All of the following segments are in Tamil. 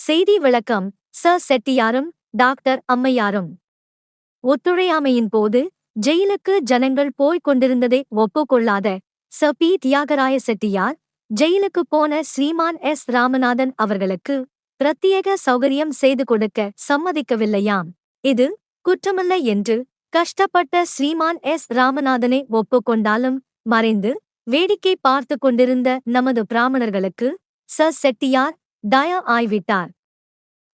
செய்தி விளக்கம் ச. செட்டியாரும் டாக்டர் அம்மையாரும். ஒத்துழையாமையின் போது ஜெயிலுக்கு ஜனங்கள் போய்க் கொண்டிருந்ததை ஒப்புக்கொள்ளாத ச. பி. தியாகராய செட்டியார் ஜெயிலுக்கு போன ஸ்ரீமான் எஸ். ராமநாதன் அவர்களுக்கு பிரத்யேக சௌகரியம் செய்து கொடுக்க சம்மதிக்கவில்லையாம். இது குற்றமல்ல என்று கஷ்டப்பட்ட ஸ்ரீமான் எஸ். ராமநாதனை ஒப்புக்கொண்டாலும் மறைந்து வேடிக்கை பார்த்து கொண்டிருந்த நமது பிராமணர்களுக்கு ச. செட்டியார் டயா ஆய்விட்டார்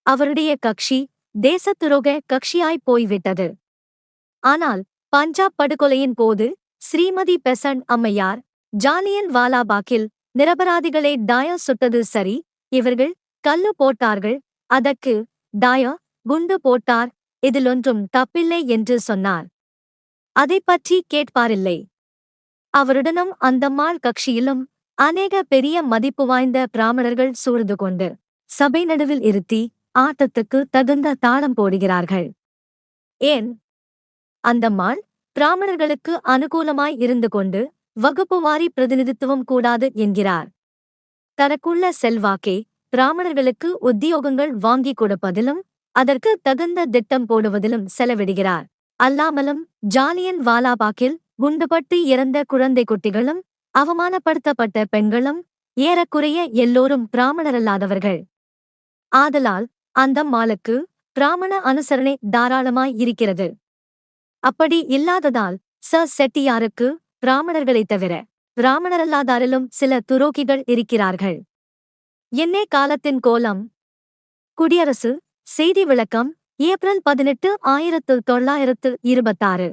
அவருடைய கட்சி தேசத்துரோக கட்சியாய் போய்விட்டது. ஆனால் பஞ்சாப் படுகொலையின் போது ஸ்ரீமதி பெசன்ட் அம்மையார் ஜாலியன் வாலாபாக்கில் நிரபராதிகளை டாய சுட்டது சரி இவர்கள் கல்லு போட்டார்கள் அதற்கு டாய குண்டு போட்டார் இதிலொன்றும் தப்பில்லை என்று சொன்னார். அதைப் பற்றி கேட்பாரில்லை. அவருடனும் அந்தம்மாள் கட்சியிலும் அநேக பெரிய மதிப்பு வாய்ந்த பிராமணர்கள் சூழ்ந்து கொண்டு சபை நடுவில் இருத்தி ஆட்டத்துக்கு தகுந்த தாளம் போடுகிறார்கள். ஏன்? அந்தம்மாள் பிராமணர்களுக்கு அனுகூலமாய் இருந்து கொண்டு வகுப்பு வாரி பிரதிநிதித்துவம் கூடாது என்கிறார். தனக்குள்ள செல்வாக்கே பிராமணர்களுக்கு உத்தியோகங்கள் வாங்கிக் கொடுப்பதிலும் அதற்கு தகுந்த திட்டம் போடுவதிலும் செலவிடுகிறார். அல்லாமலும் ஜாலியன் வாலாபாக்கில் குண்டுபட்டு இறந்த குழந்தை குட்டிகளும் அவமானப்படுத்தப்பட்ட பெண்களும் ஏறக்குறைய எல்லோரும் பிராமணரல்லாதவர்கள். ஆதலால் அந்த மாலுக்கு பிராமண அனுசரணை தாராளமாய் இருக்கிறது. அப்படி இல்லாததால் ச. செட்டியாருக்கு பிராமணர்களைத் தவிர பிராமணரல்லாதாரிலும் சில துரோகிகள் இருக்கிறார்கள். என்னே காலத்தின் கோலம்? குடியரசு செய்தி விளக்கம் ஏப்ரல் பதினெட்டு ஆயிரத்து தொள்ளாயிரத்து இருபத்தாறு.